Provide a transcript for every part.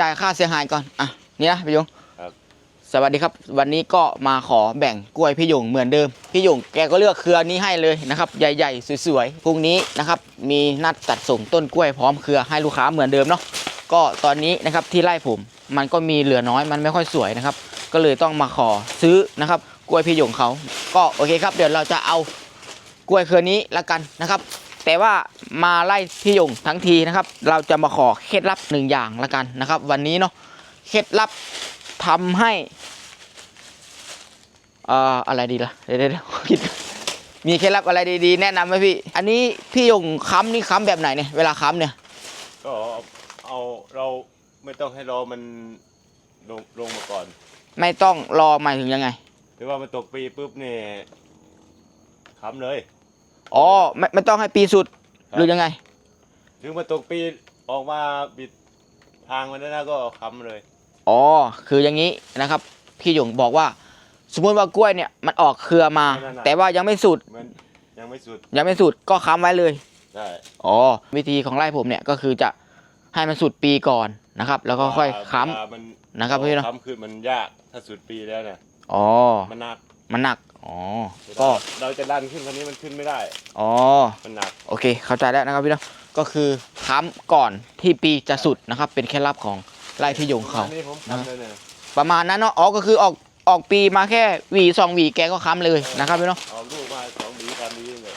จ่ายค่าเสียหายก่อน อะ นี่นะพี่ยงครับ สวัสดีครับ วันนี้ก็มาขอแบ่งกล้วยพี่ยงเหมือนเดิม พี่ยงแกก็เลือกเครือนี้ให้เลยนะครับ ใหญ่ๆ สวยๆ พรุ่งนี้นะครับ มีนัดจัดส่งต้นกล้วยพร้อมเครือให้ลูกค้าเหมือนเดิมเนาะ ก็ตอนนี้นะครับที่ไร่ผม มันก็มีเหลือน้อย มันไม่ค่อยสวยนะครับ ก็เลยต้องมาขอซื้อนะครับ กล้วยพี่ยงเขา ก็โอเคครับ เดี๋ยวเราจะเอากล้วยเครือนี้ละกันนะครับ แต่ว่ามาไล่พี่ยงทั้งทีนะครับ เราจะมาขอเคล็ดลับหนึ่งอย่างละกันนะครับ วันนี้เนาะเคล็ดลับทำให้เอ่ออะไรดีล่ะเดี๋ยวเดี๋ยวเดี๋ยวคิดก่อนมีเคล็ดลับอะไรดีๆ แนะนำไหมพี่ อันนี้พี่ยงค้ำนี่ค้ำแบบไหนเนี่ยเวลาค้ำเนี่ย ก็เอาเราไม่ต้องให้รอมันลงลงมาก่อน ไม่ต้องรอหมายถึงยังไงหรือว่ามันตกปีปุ๊บเนี่ยค้ำเลย อ๋อไม่ไม่ต้องให้ปีสุดครับ หรือยังไง ถึงมันตกปีออกมาบิดทางมันได้นะก็ค้ำเลย อ๋อ คืออย่างนี้นะครับ พี่หยงบอกว่า สมมติว่ากล้วยเนี่ยมันออกเครือมาแต่ว่ายังไม่สุดมันยังไม่สุดยังไม่สุดก็ค้ำไว้เลย ใช่ อ๋อ วิธีของไร่ผมเนี่ยก็คือจะให้มันสุดปีก่อนนะครับ แล้วก็ค่อยค้เวลามันนะครับพี่เนอะค้ำขึ้นมันยากถ้าสุดปีแล้วเนี่ยำอ๋อ มันหนักมันหนัก อ๋อก็ก็ เราจะดันขึ้นคันนี้มันขึ้นไม่ได้ อ๋อ มันหนัก โอเค เข้าใจแล้วนะครับพี่เนาะก็คือค้ำก่อนที่ปีจะสุดนะครับ เป็นเคล็ดลับของไร่พี่หยงเขาอันนี้ผมค้ำเลยเนี่ยประมาณนั้นเนาะ อ๋อ ก็คือออกออกปีมาแค่หวีสองหวีแกก็ค้ำเลยนะครับพี่เนาะเอาลูกมาสองหวีสามหวีเลย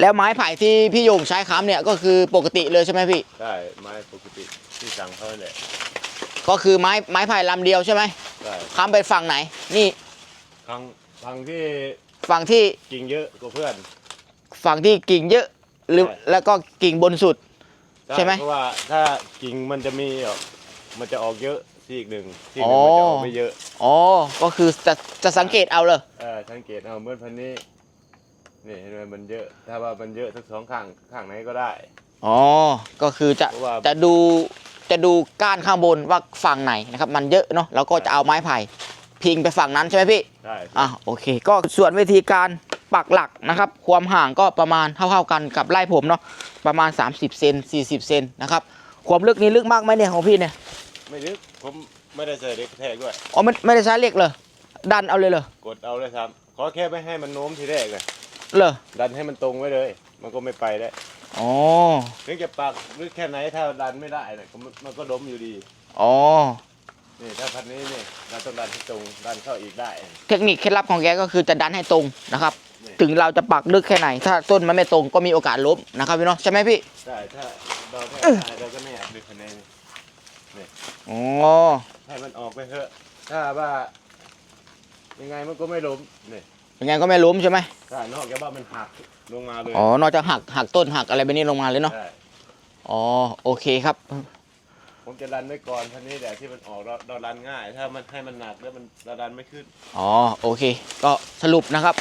แล้วไม้ไผ่ที่พี่โยงใช้ค้ำเนี่ยก็คือปกติเลยใช่ไหมพี่ ได้ไม้ปกติที่สั่งเขาเนี่ยก็คือไม้ไม้ไผ่ลำเดียวใช่ไหมได้ค้ำไปฝั่งไหน นี่ทาง ทางที่ฝั่งที่กิ่งเยอะกว่าเพื่อน ฝั่งที่กิ่งเยอะหรือใช่ แล้วก็กิ่งบนสุด ใช่ไหมเพราะว่าถ้ากิ่งมันจะมีออกมันจะออกเยอะที่อีกหนึ่งที่อ๋หอนึ่งมันจะออกไม่เยอะอ๋อก็คือจะจะสังเกตเอาเลยเออสังเกตเอาเหมื่อนพันนี้นี่เห็นไหมมันเยอะ ถ้าว่ามันเยอะทั้งสองข้างข้างไหนก็ได้ อ๋อก็คือจะเพราะว่า จะดูจะดูก้านข้างบนว่าฝั่งไหนนะครับ มันเยอะเนาะแล้วก็จะเอาไม้ไผ่ พิงไปฝั่งนั้นใช่ไหมพี่ได้อะโอเค ก็ส่วนวิธีการปักหลักนะครับ ความห่างก็ประมาณเท่าๆกันกับไร่ผมเนาะประมาณ 30เซน40เซนนะครับความลึกนี้ลึกมากไหมเนี่ยของพี่เนี่ยไม่ลึกผมไม่ได้ใส่เด็กกระแทกด้วยอ๋อไม่ไม่ได้ใช้เหล็กเลยดันเอาเลยเหรอกดเอาเลยครับขอแค่ไม่ให้มันโน้มทีแรกเลยเหรอดันให้มันตรงไว้เลย มันก็ไม่ไปได้อ๋อถึงจะปักลึกแค่ไหนถ้าดันไม่ได้เนี่ยก็มันมันก็ล้มอยู่ดีอ๋อ นี่ถ้าพันนี้นี่เราต้องดันให้ตรงดันเข้าอีกได้ เทคนิคเคล็ดลับของแกก็คือจะดันให้ตรงนะครับ นี่ ถึงเราจะปักลึกแค่ไหน ถ้าต้นมันไม่ตรงก็มีโอกาสล้มนะครับพี่เนาะใช่ไหมพี่ใช่ถ้าเราแค่ได้เราก็ไม่อยากดึงคะแนนอ๋อให้มันออกไปเถอะ ถ้าว่า ยังไงมันก็ไม่ล้มนี่ยังไงก็ไม่ล้มใช่ไหมถ้านอกจากว่ามันหักลงมาเลยอ๋อนอกจากหักหักต้นหักอะไรแบบนี้ลงมาเลยเนาะ ใช่ อ๋อโอเคครับ ผมจะรันไว้ก่อนพันนี้แหละที่มันออกเราเรารันง่าย ถ้ามันให้มันหนักแล้วมันเราดันไม่ขึ้น อ๋อโอเค ก็สรุปนะครับ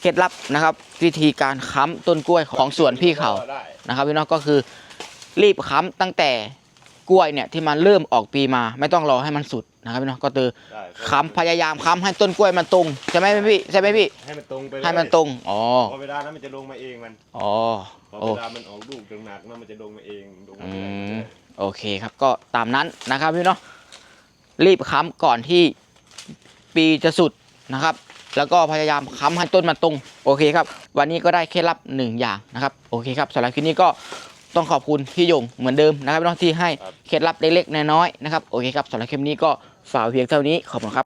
เคล็ดลับนะครับ วิธีการค้ำต้นกล้วยของสวนพี่เขาได้นะครับพี่น้องก็คือรีบค้ำตั้งแต่กล้วยเนี่ยที่มันเริ่มออกปีมา ไม่ต้องรอให้มันสุด นะครับพี่น้องก็คือได้ค้ำพยายามค้ำให้ต้นกล้วยมันตรงใช่ไหมพี่ใช่ไหมพี่ ให้มันตรงไปเลยให้มันตรงอ๋อพอเวลานั้นมันจะลงมาเองมันอ๋อพอโอ้เวลามันออกลูกหนักๆนะมันจะลงมาเองลงมาอืเองมโอเคครับก็ตามนั้นนะครับพี่เนาะรีบค้ำก่อนที่ปีจะสุดนะครับ แล้วก็พยายามค้ำให้ต้นมันตรงโอเคครับ วันนี้ก็ได้เคล็ดลับหนึ่งอย่างนะครับโอเคครับสำหรับคลิปนี้ก็ต้องขอบคุณพี่ยงเหมือนเดิมนะครับพี่น้องที่ให้เคล็ดลับเล็กๆน้อยๆนะครับโอเคครับสำหรับคลิปนี้ก็ ฝากเพียงเท่านี้ขอบคุณครับ